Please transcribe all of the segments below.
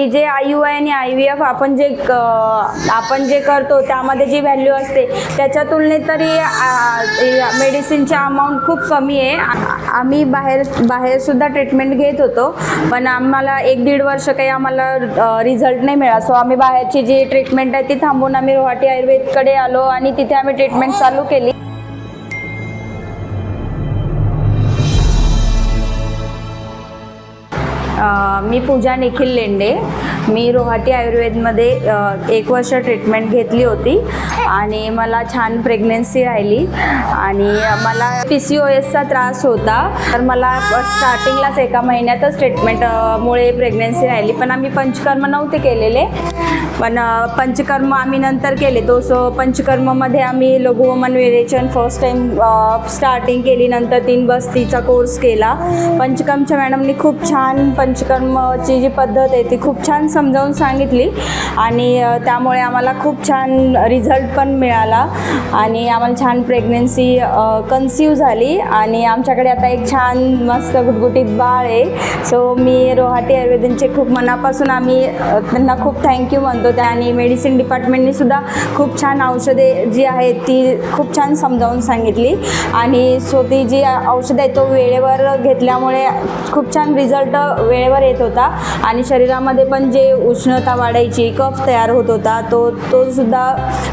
जे I U I आणि I V F आपण जे क- आपण जे करतो त्यामध्ये जी व्हॅल्यू असते त्याच्या तुलनेत तरी मेडिसिनच्या अमाऊंट खूप कमी आहे. आम्ही बाहेर बाहेरसुद्धा ट्रीटमेंट घेत होतो पण आम्हाला एक दीड वर्ष काही आम्हाला रिझल्ट नाही मिळाला. सो आम्ही बाहेरची जी ट्रीटमेंट आहे ती थांबून आम्ही रोहाटी आयुर्वेदकडे आलो आणि तिथे आम्ही ट्रीटमेंट चालू केली. मी पूजा निखिल लेंडे. मी रोहाटी आयुर्वेदमध्ये एक वर्ष ट्रीटमेंट घेतली होती आणि मला छान प्रेग्नेन्सी राहिली आणि मला पी सी ओ एसचा त्रास होता. तर मला स्टार्टिंगलाच एका महिन्यातच ट्रीटमेंटमुळे प्रेग्नेन्सी राहिली. पण आम्ही पंचकर्म नव्हते केलेले. पण पंचकर्म आम्ही नंतर केले. तो सो पंचकर्ममध्ये आम्ही लघुवमन विरेचन फर्स्ट टाईम स्टार्टिंग केली. नंतर तीन बस्तीचा कोर्स केला. पंचकर्मच्या मॅडमनी खूप छान पंचकर्मची जी पद्धत आहे ती खूप छान समजावून सांगितली. आणि त्यामुळे आम्हाला खूप छान रिझल्ट पण मिळाला. आणि आम्हाला छान प्रेग्नेन्सी कन्सिव्ह झाली. आणि आमच्याकडे आता एक छान मस्त गुटगुटीत बाळ आहे. सो मी रोहाटी आयुर्वेदिनचे खूप मनापासून आम्ही त्यांना खूप थँक्यू म्हणतो. त्या आणि मेडिसिन डिपार्टमेंटने सुद्धा खूप छान औषधे जी आहेत ती खूप छान समजावून सांगितली. आणि सो ती जी औषध आहे तो वेळेवर घेतल्यामुळे खूप छान रिझल्ट वेळेवर येत होता. आणि शरीरामध्ये पण जे उष्णता वाढायची कफ तयार होत होता तो तो सुद्धा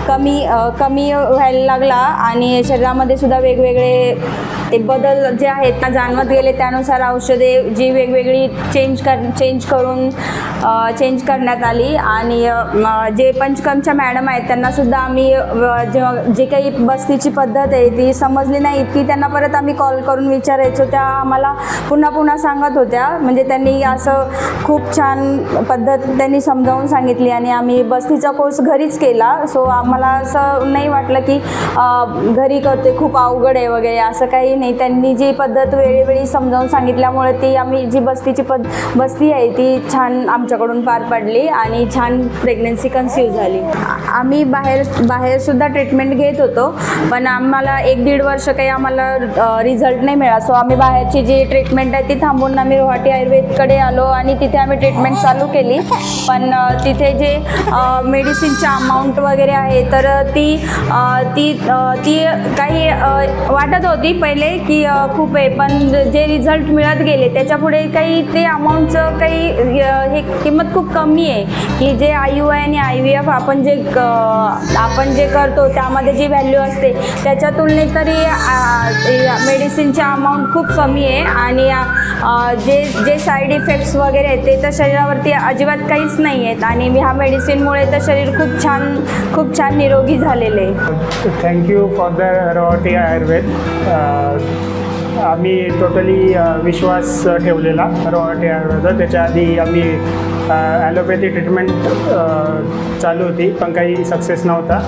कमी कमी व्हायला लागला. आणि शरीरामध्ये सुद्धा वेगवेगळे ते बदल जे आहेत ना जाणवत गेले. त्यानुसार औषधे जी वेगवेगळी चेंज कर चेंज करून चेंज करण्यात आली. आणि जे पंचकर्मच्या मॅडम आहेत त्यांनासुद्धा आम्ही जेव्हा जे काही बस्तीची पद्धत आहे ती समजली नाही. इतकी त्यांना परत आम्ही कॉल करून विचारायचो. त्या आम्हाला पुन्हा पुन्हा सांगत होत्या. म्हणजे त्यांनी असं खूप छान पद्धत त्यांनी समजावून सांगितली आणि आम्ही बस्तीचा कोर्स घरीच केला. सो आम्हाला असं नाही वाटलं की घरी करते खूप अवघड आहे वगैरे असं काही नाही. त्यांनी जी पद्धत वेळोवेळी समजावून सांगितल्यामुळे ती आम्ही जी बस्तीची पद बस्ती आहे ती छान आमच्याकडून पार पडली आणि छान प्रेग्नन्सी कन्सिव्ह झाली. आम्ही बाहेर बाहेरसुद्धा ट्रीटमेंट घेत होतो पण आम्हाला एक दीड वर्ष काही आम्हाला रिझल्ट नाही मिळाला. सो आम्ही बाहेरची जी ट्रीटमेंट आहे ती थांबून आम्ही रोहाटी आयुर्वेदकडे आलो आणि तिथे आम्ही ट्रीटमेंट चालू केली. पण तिथे जे मेडिसिनच्या अमाऊंट वगैरे आहे तर ती ती ती काही वाटत होती पहिले की खूप आहे. पण जे रिझल्ट मिळत गेले त्याच्या पुढे काही ते अमाऊंटचं काही हे किंमत खूप कमी आहे. की जे आय यू आय आणि आय व्ही एफ आपण जे आपण जे करतो त्यामध्ये जी व्हॅल्यू असते त्याच्या तुलनेत तरी मेडिसिनच्या अमाऊंट खूप कमी आहे. आणि जे जे साईड इफेक्ट्स वगैरे आहेत ते तर शरीरावरती अजिबात काहीच नाही आहेत. आणि ह्या मेडिसिनमुळे तर शरीर खूप छान खूप छान निरोगी झालेले आहे. थँक्यू फॉर द रॉटी आयुर्वेद आम्ही टोटली uh, विश्वास ठेवलेला रॉटी आयुर्वेद त्याच्या आधी आम्ही uh, ॲलोपॅथी ट्रीटमेंट uh, चालू होती पण काही सक्सेस नव्हता.